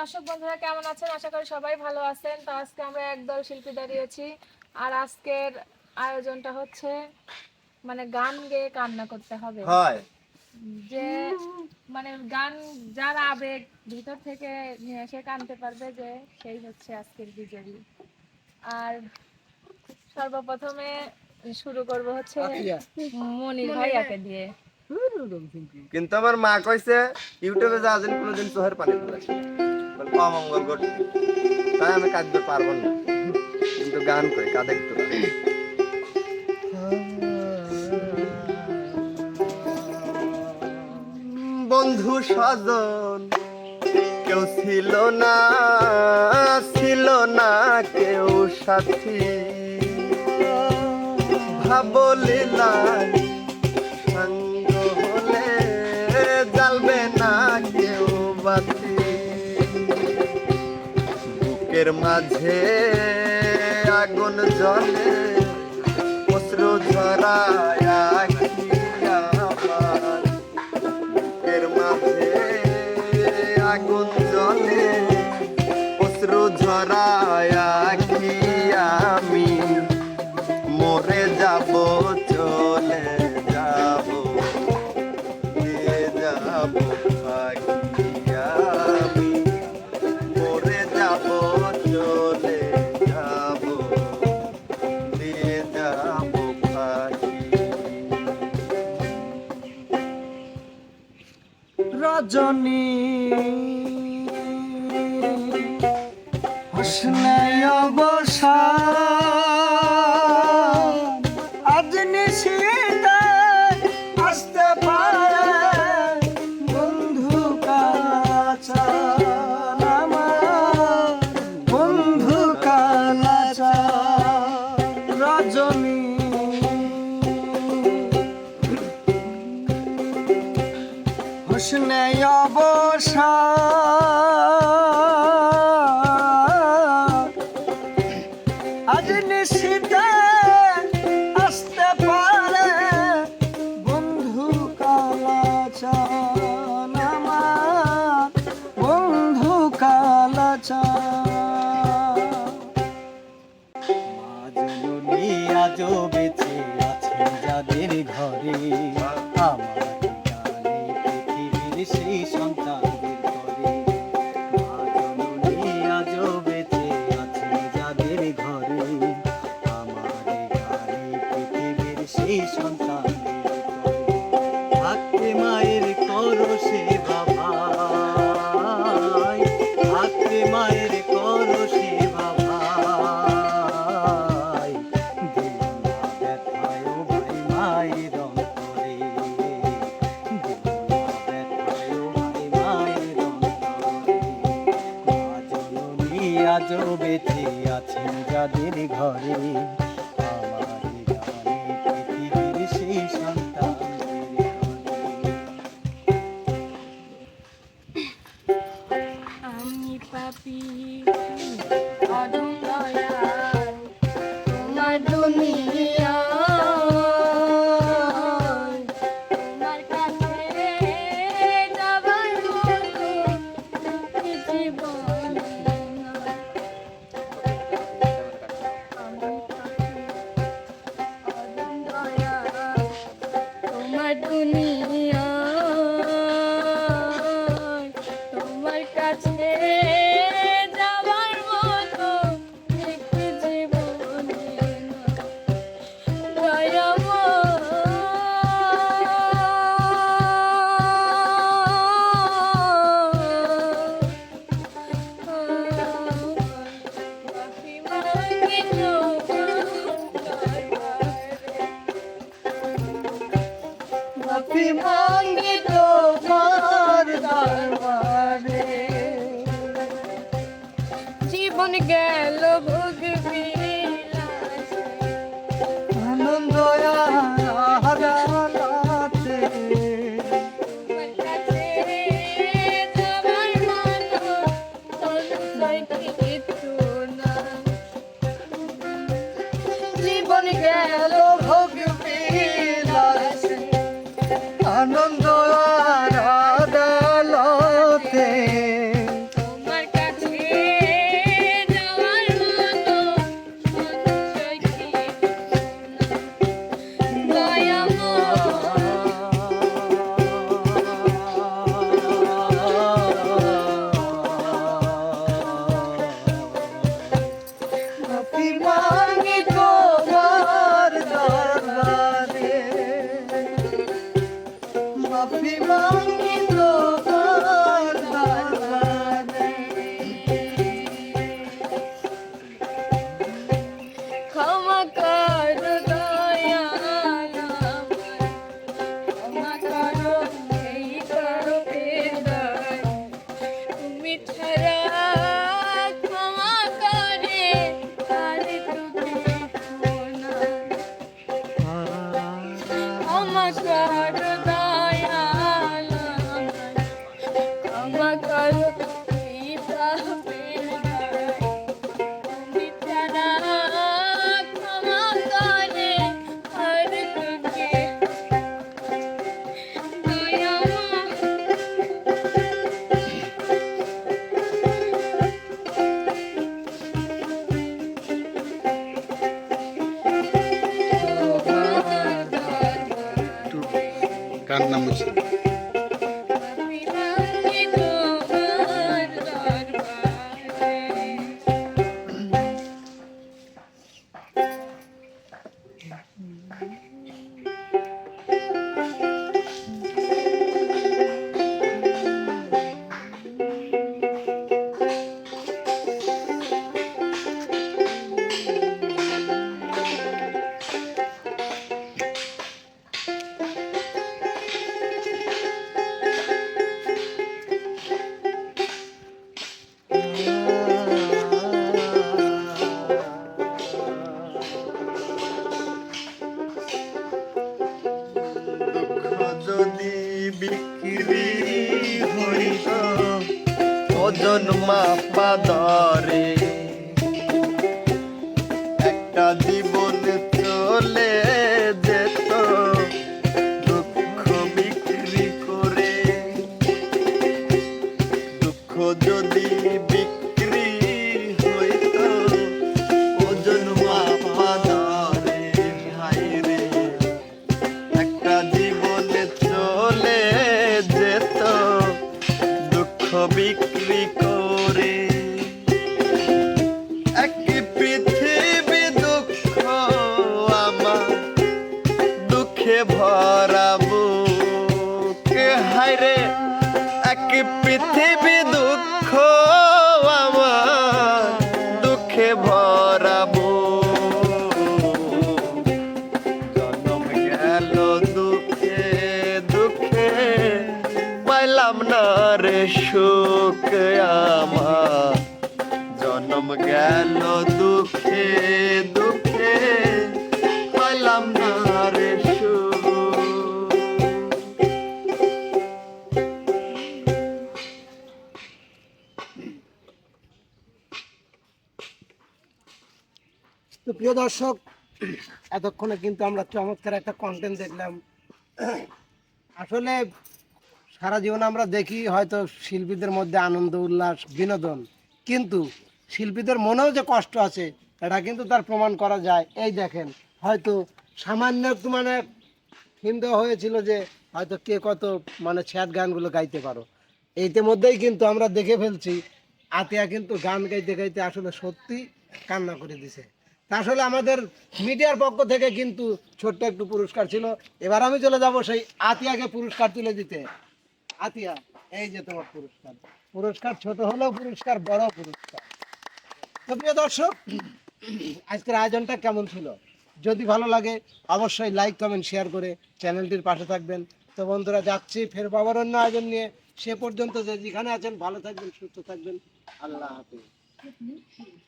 দর্শক বন্ধুরা কেমন আছেন? আশা করি সবাই ভালো আছেন। তো আজকে আমরা একদল শিল্পী দাঁড়িয়েছি আর আজকের আয়োজনটা হচ্ছে মানে গান গেয়ে কান্না করতে হবে। হয়। যে মানে গান যার আবেগ ভিতর থেকে নিয়ে এসে কানতে পারবে যে সেই হচ্ছে আজকের বিজয়ী আর সর্বপ্রথমে শুরু করব হচ্ছে মনির ভাইয়াকে দিয়ে। কিন্তু আমার মা কইছে ইউটিউবে যাওয়ার জন্য কোনোদিন চোহের পানি বলে অমঙ্গল ঘটবে তাই আমি কাঁদতে পারব না। কিন্তু গান কই কাঁদে তো বন্ধু স্বজন, কেউ ছিল না ছিল না কেউ সাথী। ভাবলিলাই সঙ্গ হলে জ্বালবে না কেউ বাতি। বুকের মাঝে আগুন জলে অশ্রু ঝরায় যাব চলে যাব দিয়ে যাব হোসনে অবসান কাছে Fernando. কান্না মুছে বিক্রি হইত ওজন মাপা দরে বিক্রি দর্শক, এতক্ষণে কিন্তু আমরা চমৎকার একটা কন্টেন্ট দেখলাম। আসলে সারা জীবন আমরা দেখি হয়তো শিল্পীদের মধ্যে আনন্দ, উল্লাস, বিনোদন। কিন্তু শিল্পীদের মনেও যে কষ্ট আছে, এটা কিন্তু তার প্রমাণ করা যায়। এই দেখেন, হয়তো সামান্য একটু মানে দেওয়া হয়েছিল যে হয়তো কে কত মানে ছ্যাদ গানগুলো গাইতে পারো। এইতে মধ্যেই কিন্তু আমরা দেখে ফেলছি, আতিয়া কিন্তু গান গাইতে গাইতে আসলে সত্যি কান্না করে দিছে। আসলে আমাদের মিডিয়ার পক্ষ থেকে কিন্তু ছোট্ট একটু পুরস্কার ছিল। এবার আমি চলে যাব সেই আতিয়াকে পুরস্কার তুলে দিতে। আতিয়া, এই যে তোমার পুরস্কার। পুরস্কার ছোট হলেও পুরস্কার বড় পুরস্কার। তো প্রিয় দর্শক, আজকের আয়োজনটা কেমন ছিল? যদি ভালো লাগে, অবশ্যই লাইক কমেন্ট শেয়ার করে চ্যানেলটির পাশে থাকবেন। তো বন্ধুরা, যাচ্ছি ফের বাবার অন্য আয়োজন নিয়ে। সে পর্যন্ত যে যেখানে আছেন, ভালো থাকবেন, সুস্থ থাকবেন। আল্লাহ হাফিজ।